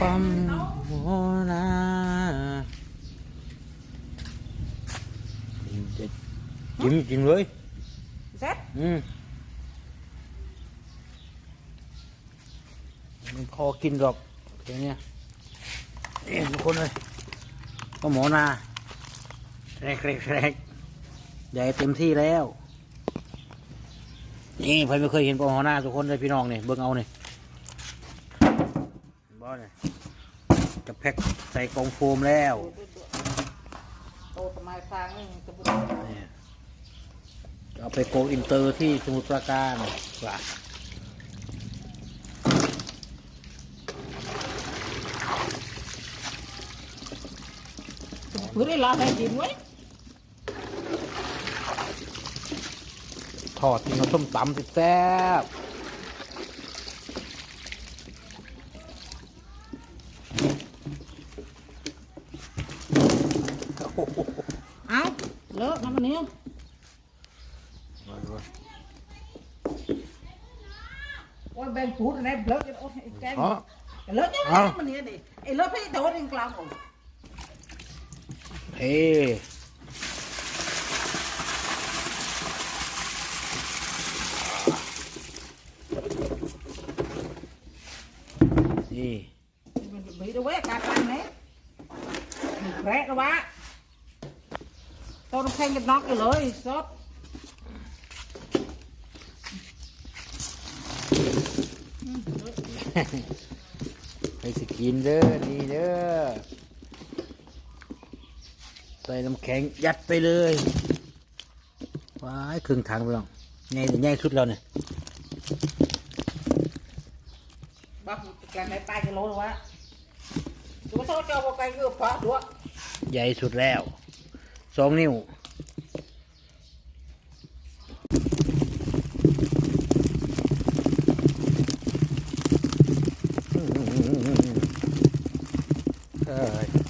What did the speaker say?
ปั๊มโมนาจะจิ้มจิ้มเลยเซ็ตอืมมันพอกินหรอกอย่างเนี้ยนี่ทุกคนเลยก็หมอนาแรกแรกแรกใหญ่เต็มที่แล้ว นี่ใครไม่เคยเห็นปลาหมอนาทุกคนเลยพี่น้องเนี่ยเบิ่งเอาเนี่ย บ่เนี่ยจะแพ็คใส่กล่องโฟมแล้วโตทำไมทางนี่จะบุญเนี่ยจะเอาไปโกอินเตอร์ที่สมุทรปราการว่ะพื้นได้ลาให้กินไว้ทอดกินกับส้มตำสิแซ่บ เอ้าเลอะน้ำมันเนี้ยโอ้ยแบ่งพูดอะไรเลอะจะโอ้ยไอ้แกงอ๋อเลอะจะเอ้าน้ำมันเนี้ยดิไอ้เลอะพี่โดนเองกลางอกเฮ้นี่มัน bị đâu ต้นแข้งกันน็อกอยู่เลยสดไปสกินเด้อนี่เด้อใส่น้ำแข็งยัดไปเลยว้ายครึ่งทางไปลองง่ายง่ายสุดแล้วเนี่ยบักกันไปไปกันโลหรือวะดูโซ่เจ้าบอกไปก็พอด้วยใหญ่สุดแล้ว สองนิ้วเอ้ย